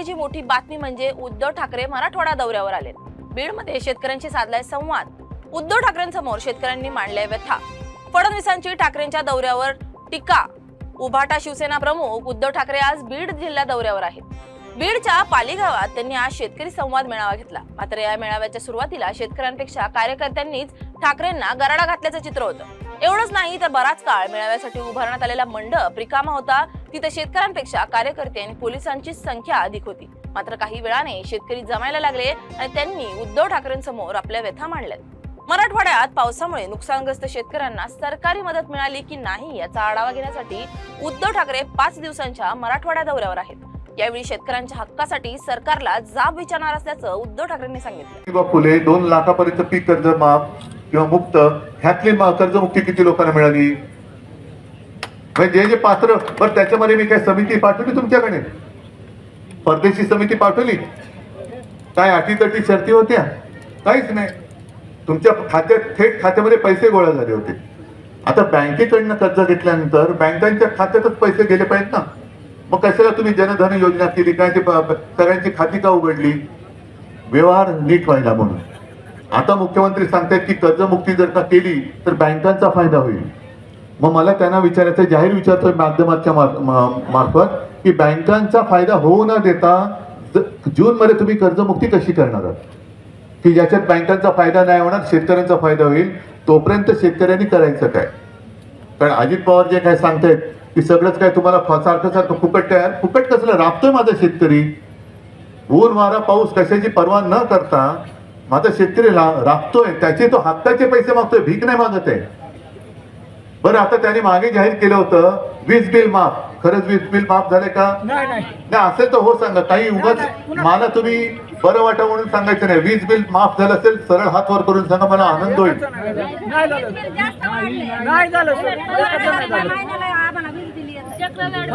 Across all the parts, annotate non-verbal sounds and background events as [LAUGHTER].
अलीकडची मोठी बातमी म्हणजे उद्धव ठाकरे मराठवाडा दौऱ्यावर आले. बीडमध्ये शेतकऱ्यांशी साधलाय संवाद. उद्धव ठाकरेंसमोर शेतकऱ्यांनी मांडल्या व्यथा. फडणवीसांची ठाकरेंच्या दौऱ्यावर टीका. उभाटा शिवसेना प्रमुख उद्धव ठाकरे आज बीड जिल्हा दौऱ्यावर आहेत. बीडच्या पालीगावात त्यांनी आज शेतकरी संवाद मेळावा घेतला. मात्र या मेळाव्याच्या सुरुवातीला शेतकऱ्यांपेक्षा कार्यकर्त्यांनीच ठाकरेंना गराडा घातल्याचं चित्र होतं. एवढंच नाही तर बराच काळ मेळाव्यासाठी उभारण्यात आलेला मंडप रिकामा होता. तिथे शेतकऱ्यांपेक्षा कार्यकर्ते आणि पोलिसांची संख्या अधिक होती. मात्र काही वेळाने शेतकरी जमायला लागले आणि त्यांनी उद्धव ठाकरेंसमोर आपल्या व्यथा मांडल्या मराठवाड्यात पावसामुळे नुकसानग्रस्त शेतकऱ्यांना सरकारी मदत मिळाली की नाही याचा आढावा घेण्यासाठी उद्धव ठाकरे पाच दिवसांच्या मराठवाडा दौऱ्यावर आहेत. यावेळी शेतकऱ्यांच्या हक्कासाठी सरकारला जाब विचारणार असल्याचं उद्धव ठाकरेंनी सांगितलं. फुले दोन लाखापर्यंत पीक कर्ज माफ किंवा मुक्त ह्यातली मा- कर्जमुक्ती किती लोकांना मिळाली? म्हणजे जे जे पात्र बरं त्याच्यामध्ये मी काय समिती पाठवली तुमच्याकडे? परदेशी समिती पाठवली? काय अटीतटी शर्ती होत्या? काहीच नाही. तुमच्या खात्यात थेट खात्यामध्ये पैसे गोळा झाले होते. आता बँकेकडनं कर्ज घेतल्यानंतर बँकांच्या खात्यातच पैसे गेले पाहिजेत ना. मग कशाला तुम्ही जनधन योजना केली? काय ते सगळ्यांची खाती का उघडली? व्यवहार नीट व्हायला म्हणून. आता मुख्यमंत्री सांगतायत की कर्जमुक्ती जर का केली तर बँकांचा फायदा होईल. मग मला त्यांना विचारायचं जाहीर विचारतोय माध्यमाच्या मा- मार्फत की बँकांचा फायदा होऊ न देता जून मध्ये तुम्ही कर्जमुक्ती कशी करणार आहात? की ज्याच्यात बँकांचा फायदा नाही होणार शेतकऱ्यांचा फायदा होईल तोपर्यंत शेतकऱ्यांनी करायचं काय? कारण अजित पवार जे काय सांगतायत की सगळंच काय तुम्हाला फ- सारखं सारखं फुकट तयार फुकट कसलं? राबतोय माझा शेतकरी. ऊन वारा पाऊस कशाची पर्वा न करता माझा शेतकरी रा- राबतोय त्याचे तो हक्काचे पैसे मागतोय भीक नाही मागत आहे बरं आता त्यांनी मागे जाहीर केलं होतं वीज बिल माफ खरंच वीज बिल माफ झाले का नाही नाही नाही असेल तर हो सांगा काही उगाच मला तुम्ही बरं वाटा म्हणून सांगायचं नाही वीज बिल माफ झालं असेल सरळ हात वर करून सांगा मला आनंद होईल नाही नाही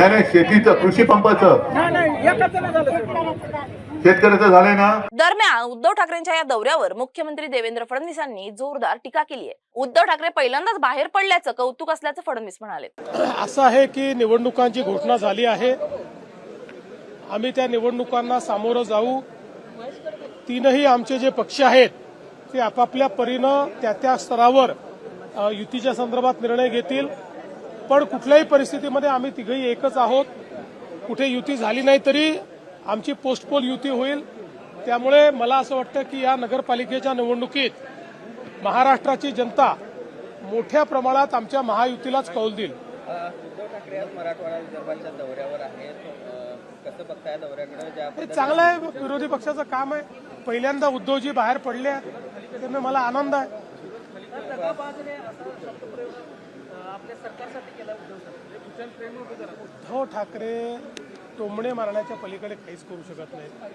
हा शेतीचं कृषी पंपाचं. नाही नाही एकच नाही झालं सर. शेतकऱ्याचं झालंय ना? दरम्यान उद्धव ठाकरेंच्या या दौऱ्यावर मुख्यमंत्री देवेंद्र फडणवीसांनी जोरदार टीका केली आहे. उद्धव ठाकरे पहिल्यांदाच बाहेर पडल्याचं कौतुक असल्याचं फडणवीस म्हणाले [CLEARS THROAT] असं आहे की निवडणुकांची घोषणा झाली आहे. आम्ही त्या निवडणुकांना सामोरं जाऊ. तीनही आमचे जे पक्ष आहेत ते आपापल्या परीनं त्या त्या स्तरावर अ, युतीच्या संदर्भात निर्णय घेतील. पण कुठल्याही परिस्थितीमध्ये आम्ही तिघही एकच आहोत. कुठे युती झाली नाही तरी आमची पोस्टपोल युती होईल. त्यामुळे मला असं वाटतं की या नगरपालिकेच्या निवडणुकीत महाराष्ट्राची जनता मोठ्या प्रमाणात आमच्या महायुतीलाच कौल देईल. उद्धव ठाकरे आज मराठवाडा विदर्भाच्या दौऱ्यावर आहेत. अ, कसं बघताय दौऱ्याकडे? ज्या हे चांगलं आहे विरोधी पक्षाचं काम आहे. पहिल्यांदा उद्धवजी बाहेर पडले आहेत. त्यामुळे मला आनंद आहे. उद्धव ठाकरे. टोमणे मारण्याच्या पलीकडे काहीच करू शकत नाही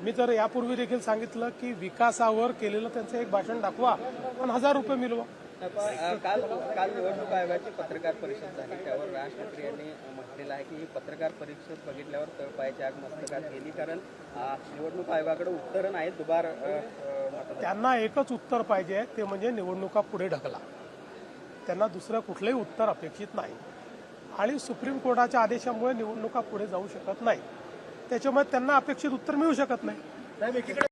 मी तर यापूर्वी देखील सांगितलं की विकासावर केलेलं त्यांचं एक भाषण दाखवा आणि हजार रुपये मिळवा. पण, काल काल निवडणूक आयोगाची पत्रकार परिषद झाली. त्यावर राज ठाकरे यांनी म्हटलेलं आहे की ही पत्रकार परिषद बघितल्यावर तळपायाची आग मस्तकात गेली. कारण निवडणूक आयोगाकडे उत्तरं नाहीत. दुबार त्यांना एकच उत्तर पाहिजे ते म्हणजे निवडणुका पुढे ढकला. त्यांना दुसरं कुठलंही उत्तर अपेक्षित नाही. आणि सुप्रीम कोर्टाच्या आदेशामुळे निवडणुका पुढे जाऊ शकत नाही त्याच्यामुळे त्यांना अपेक्षित उत्तर मिळू शकत नाही.